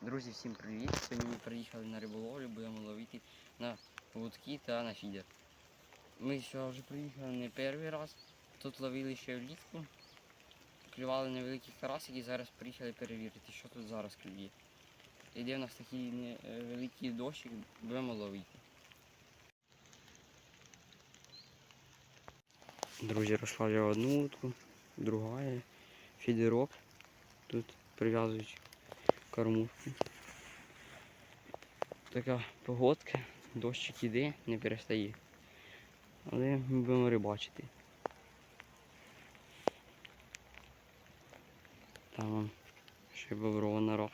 Друзі, всім привіт! Сьогодні ми приїхали на риболовлю, будемо ловити на вудки та на фідер. Ми сюди вже приїхали не перший раз. Тут ловили ще влітку. Клювали невеликі карасики, зараз приїхали перевірити, що тут зараз клює. Іде в нас такий невеликий дощик, будемо ловити. Друзі, розслабляю одну утку, друга фідерок. Тут прив'язують кормушку. Така погодка, дощик іде, не перестає. Але ми будемо рибачити. Там вон ще боброва нора.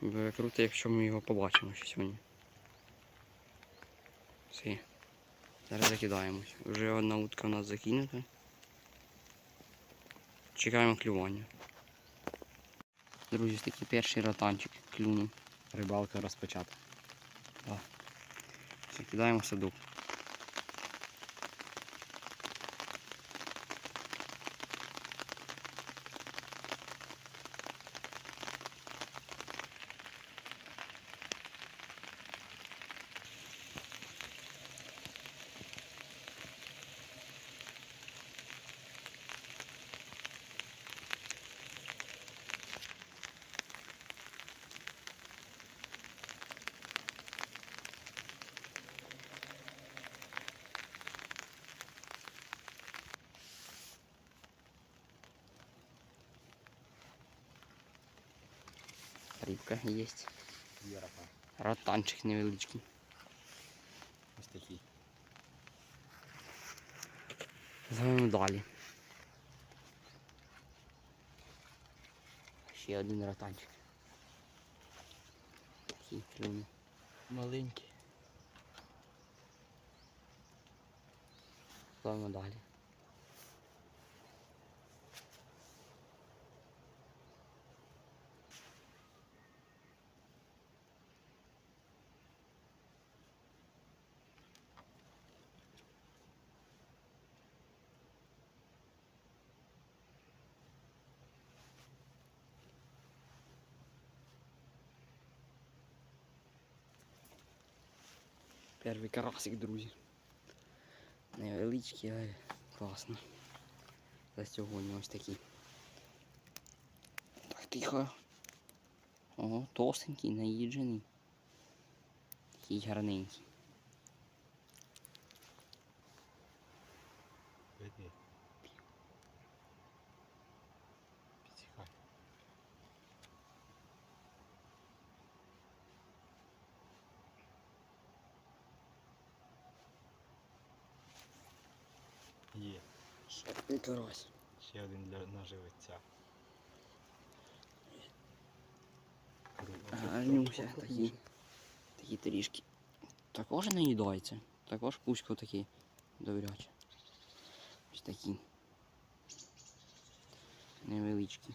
Буде круто, якщо ми його побачимо ще сьогодні. Все. Зараз закидаємось. Вже одна утка у нас закинута. Чекаємо клювання. Друзі, ось такий перший ротанчик клюнув. Рибалка розпочата. Закидаємо в садок. Рибка є. Є. Ротанчик невеличкий. Ось такий. Зовемо далі. Ще один ротанчик. Такий клюнув. Маленький. Зовемо далі. Перший карасик, друзі. Невеличкий, але класно. За ось такий. Так, тихо. Ого, толстенький, наїджений. Такий гарненький. Види. Підсікай. Є. Ще один карась. Ще один для наживиця. Гарнюся такі. Такі трішки. Також не їдається. Також пусько такі добряче. Ось такі. Невеличкі.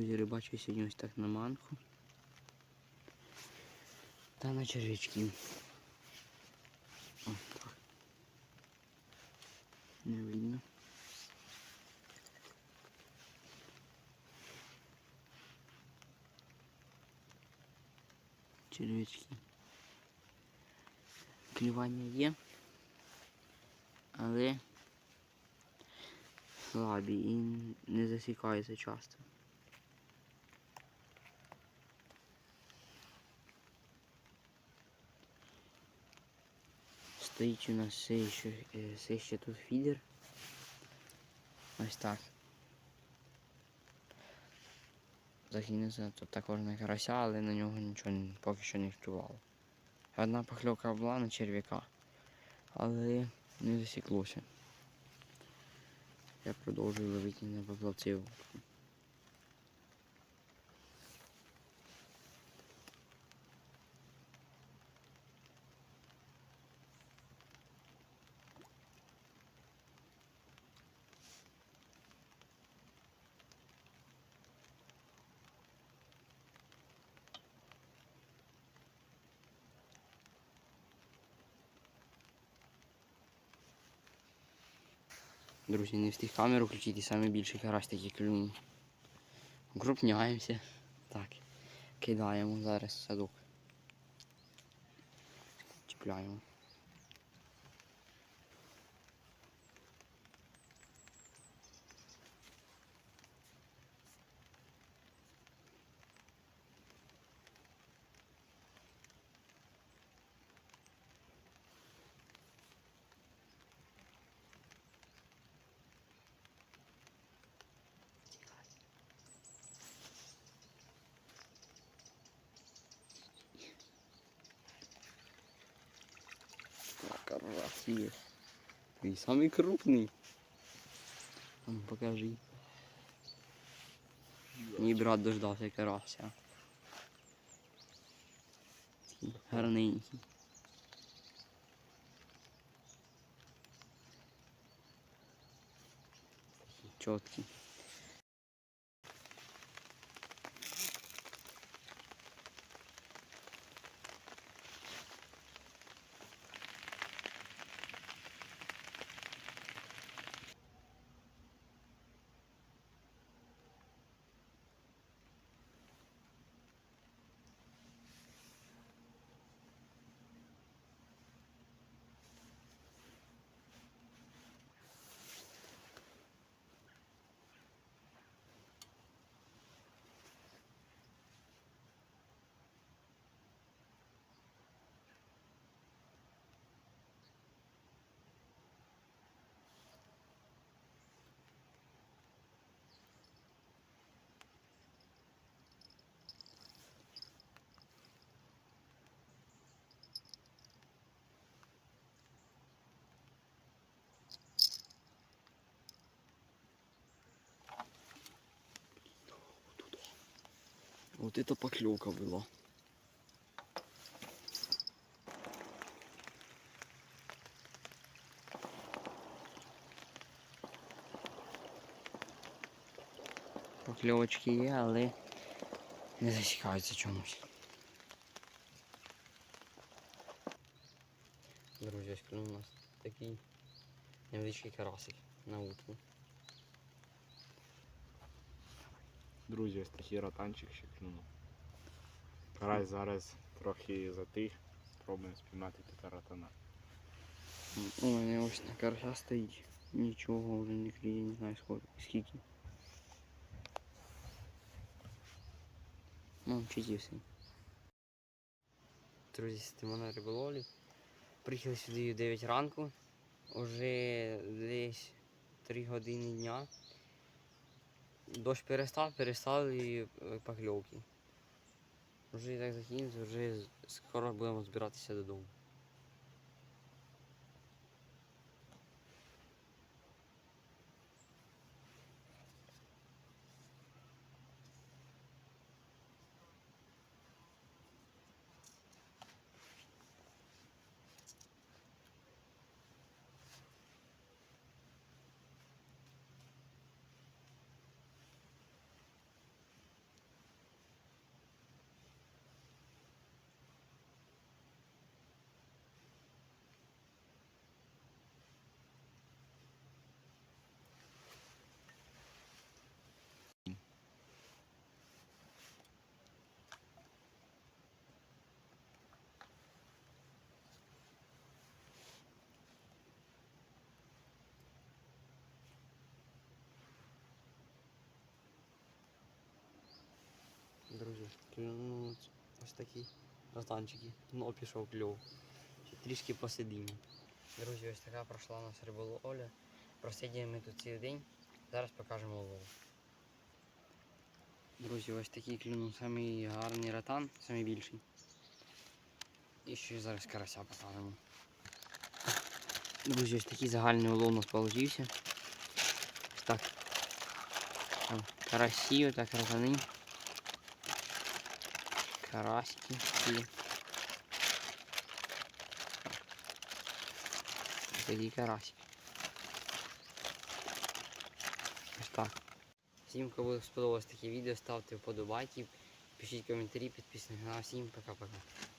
Друзі, рибачу сьогодні ось так на манку. Та на червячків. О, так. Не видно. Червячки. Клювання є, але слабі і не засікаються часто. Стоїть у нас все ще, е, все ще тут фідер. Ось так. Загинеться тут також на карася, але на нього нічого поки що не впливало. Одна покльовка була на черв'яка, але не засіклося. Я продовжую ловити на поплавців. Друзі, не встиг камеру включити, саме більше карась такий клюнув. Укрупняємося. Так. Кидаємо зараз садок. Чіпляємо. Самий крупний. А ну, покажи. Мій брат дождався карася. Гарненький. Чоткий. Вот это поклевка была. Покльовочки є, але не засікаються чомусь. Друзі, ось у нас такий невеличкий карасик на утку. Друзі, ось такий ротанчик ще клюнув. Карась зараз трохи затих. Пробуємо спіймати тут ротана. У мене ось на карася стоїть. Нічого вже не кліє, не знаю скільки. і все. Друзі, сидимо на риболовлі. Приїхали сюди в 9 ранку. Уже десь 3 години дня. Дощ перестав, перестали і покльовки. Вже так закінчиться, вже скоро будемо збиратися додому. Друзі, клюнуть ось такі розтанчики. Ну, пішов кльов. Ще трішки посидимо. Друзі, ось така пройшла у нас риболовля. Просиділи ми тут цілий день. Зараз покажемо лову. Друзі, ось такий клюнув самий гарний ратан, самий більший. І ще зараз карася поставимо. Друзі, ось такий загальний улов у нас. Ось так. Там карасі, отак ратани. Карасики такий карасик. Ось так. Всім, кому сподобалось таке відео, ставте вподобайки, пишіть коментарі, підписуйтесь на канал. Всім пока-пока.